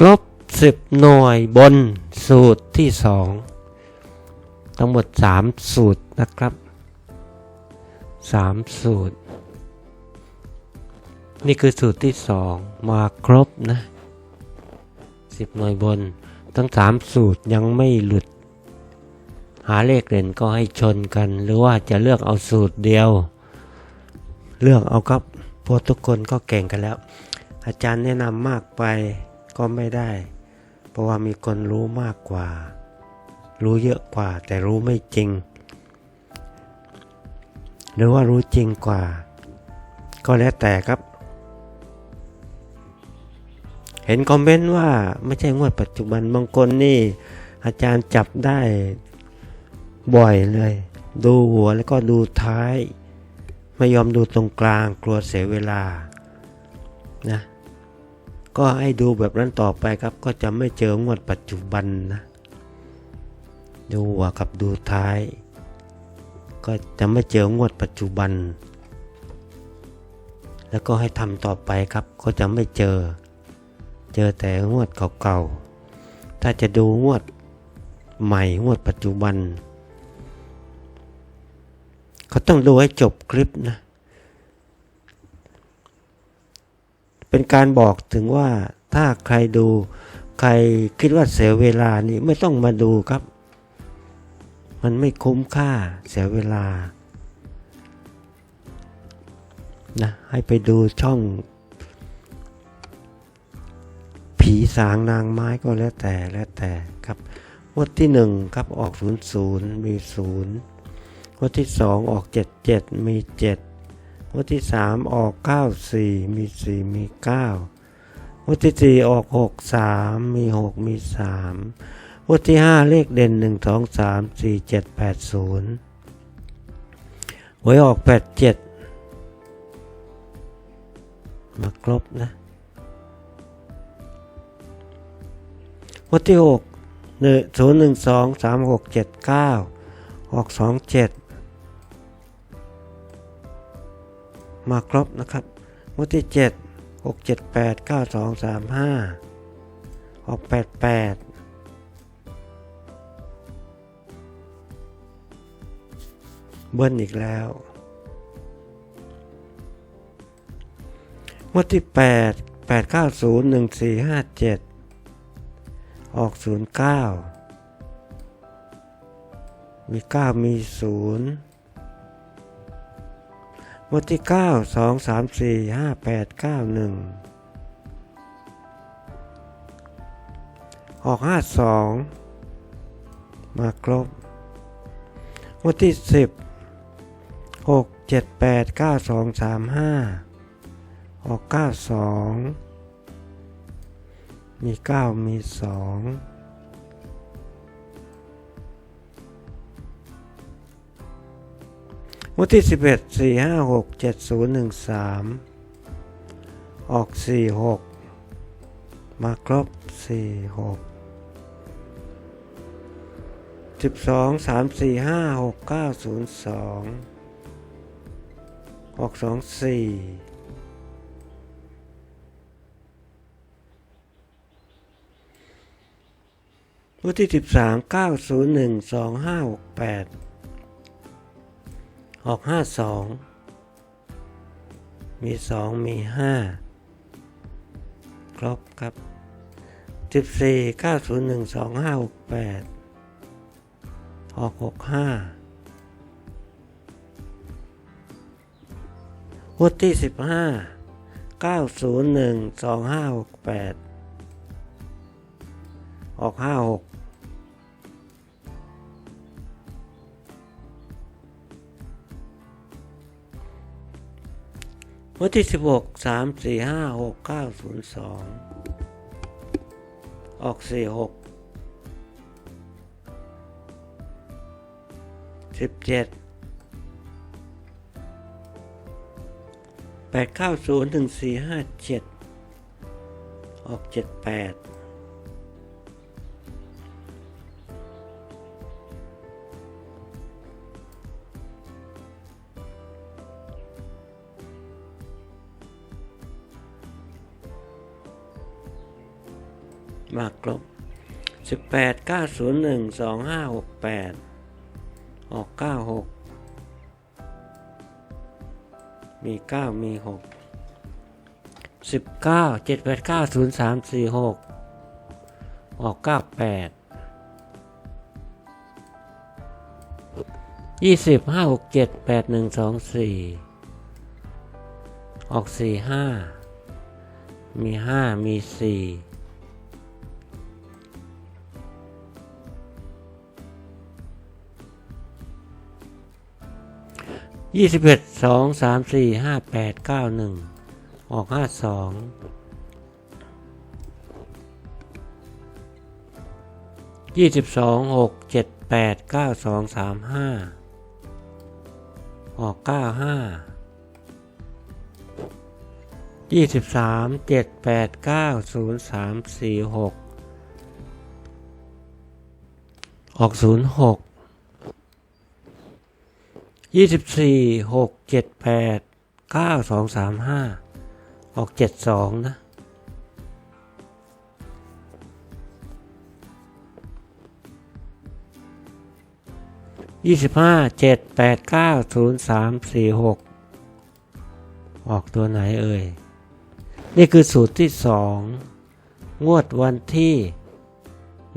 ครบสิบหน่วยบนสูตรที่สองทั้งหมดสามสูตรนะครับสามสูตร นี่คือสูตรที่สองมาครบนะสิบหน่วยบน ทั้งสามสูตรยังไม่หลุด หาเลขเด่นก็ให้ชนกัน หรือว่าจะเลือกเอาสูตรเดียว เลือกเอาครับพราะทุกคนก็เก่งกันแล้ว อาจารย์แนะนำมากไป ก็ไม่ได้ เพราะว่ามีคนรู้มากกว่า รู้เยอะกว่า แต่รู้ไม่จริง หรือว่ารู้จริงกว่า ก็แล้วแต่ครับ เห็นคอมเมนต์ว่าไม่ใช่งวดปัจจุบันบางคนนี่ อาจารย์จับได้บ่อยเลย ดูหัวแล้วก็ดูท้าย ไม่ยอมดูตรงกลางกลัวเสียเวลานะ ก็ให้ดูแบบนั้นต่อไปครับ ก็จะไม่เจองวดปัจจุบันนะดูหัวกับดูท้าย ก็จะไม่เจองวดปัจจุบัน แล้วก็ให้ทำต่อไปครับ ก็จะไม่เจอ เจอแต่งวดเก่าๆถ้าจะดูงวดใหม่งวดปัจจุบัน เขาต้องดูให้จบคลิปนะ เป็นการบอกถึงว่าถ้าใครดู ใครคิดว่าเสียเวลานี่ไม่ต้องมาดูครับ มันไม่คุ้มค่าเสียเวลานะให้ไปดูช่อง ผีสางนางไม้ก็แล้วแต่แล้วแต่ครับงวดที่หนึ่งครับออกศูนย์ศูนย์มีศูนย์งวดที่สองออกเจ็ดเจ็ดมีเจ็ด งวดที่สามออกเก้าสี่มีสี่มีเก้างวดที่สี่ออกหกสามมีหกมีสามงวดที่ห้าเลขเด่นหนึ่งสองสามสี่เจ็ดแปดศูนย์หวยออกแปดเจ็ดมาครบนะวันที่หกหนึ่งศูนย์หนึ่งสองสามหกเจ็ดเก้าออกสองเจ็ด มาครบนะครับงวดที่ 7 6 7 8 9 2 3 5 ออก 8 8 เบิ้ลอีกแล้วงวดที่ 8 8 9 0 1 4 5 7 ออก 0 9 มี 9 มี 0 บทที่ 9 2 3 4 5 8 9 1 ออก 52 มาครบ บทที่ 10 6 7 8 9 2 3 5 ออก 92 มี 9 มี 2 วันที่ 11 4 5 6 7 0 1 3 ออก 4 6 มาครบ 4 6 12 3 4 5 6 9 0 2 ออก 2 4วันที่ 13 901 2568 อออกห้าสองมีสองมีห้าครบครับสิบสี่เก้าศูนย์หนึ่งสองห้าหกแปดออกหกห้าวันที่สิบห้าเก้าศูนย์หนึ่งสองห้าหกแปดออกห้าหก วันที่ 16 3 4 5 6 9 0 2 ออก 4 6 17 8 9 0ถึง4 5 7 ออก 78 มากครบสิบแปดเก้าศูนย์หนึ่งสองห้าหกแปดออกเก้าหกมีเก้ามีหกสิบเก้าเจ็ดแปดเก้าศูนย์สามสี่หกออกเก้าแปดยี่สิบห้าหกเจ็ดแปดหนึ่งสองสี่ออกสี่ห้ามีห้ามีสี่ ยี่สิบเอ็ดสองสามสี่ห้าแปดเก้าหนึ่งออกห้าสองยี่สิบสองหกเจ็ดแปดเก้าสองสามห้าออกเก้าห้ายี่สิบสามเจ็ดแปดเก้าศูนย์สามสี่หกออกศูนย์หก ยี่สิบสี่หกเจ็ดแปดเก้าสองสามห้าออกเจ็ดสองนะยี่สิบห้าเจ็ดแปดเก้าศูนย์สามสี่หกออกตัวไหนเอ่ย นี่คือสูตรที่สองงวดวันที่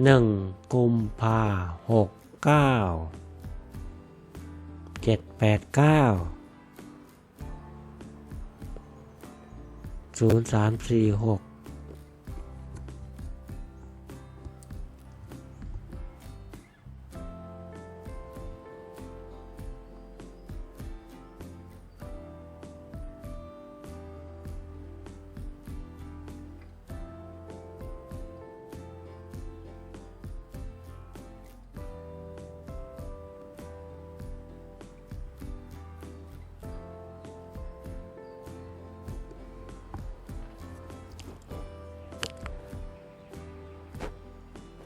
หนึ่งกุมภาหกเก้า เจ็ดแปดเก้าศูนย์สามสี่หก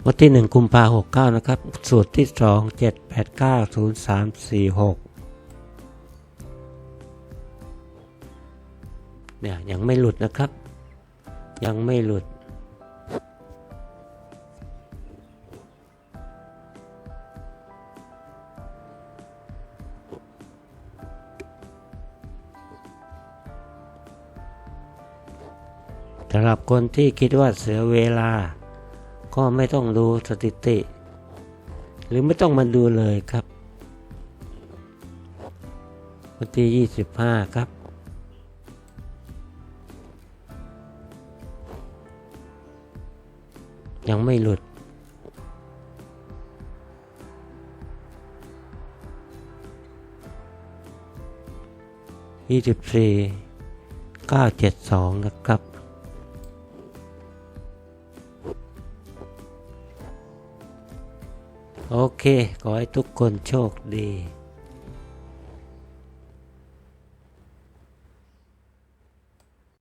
วันที่หนึ่งกุมภาหกเก้านะครับ สูตรที่สองเจ็ดแปดเก้าศูนย์สามสี่หกเนี่ย ยังไม่หลุดนะครับ ยังไม่หลุด สำหรับคนที่คิดว่าเสียเวลา ก็ไม่ต้องดูสถิติ หรือไม่ต้องมาดูเลยครับ วันที่ 25 ครับ ยังไม่หลุด24 972นะครับ โอเค ขอให้ทุกคนโชคดี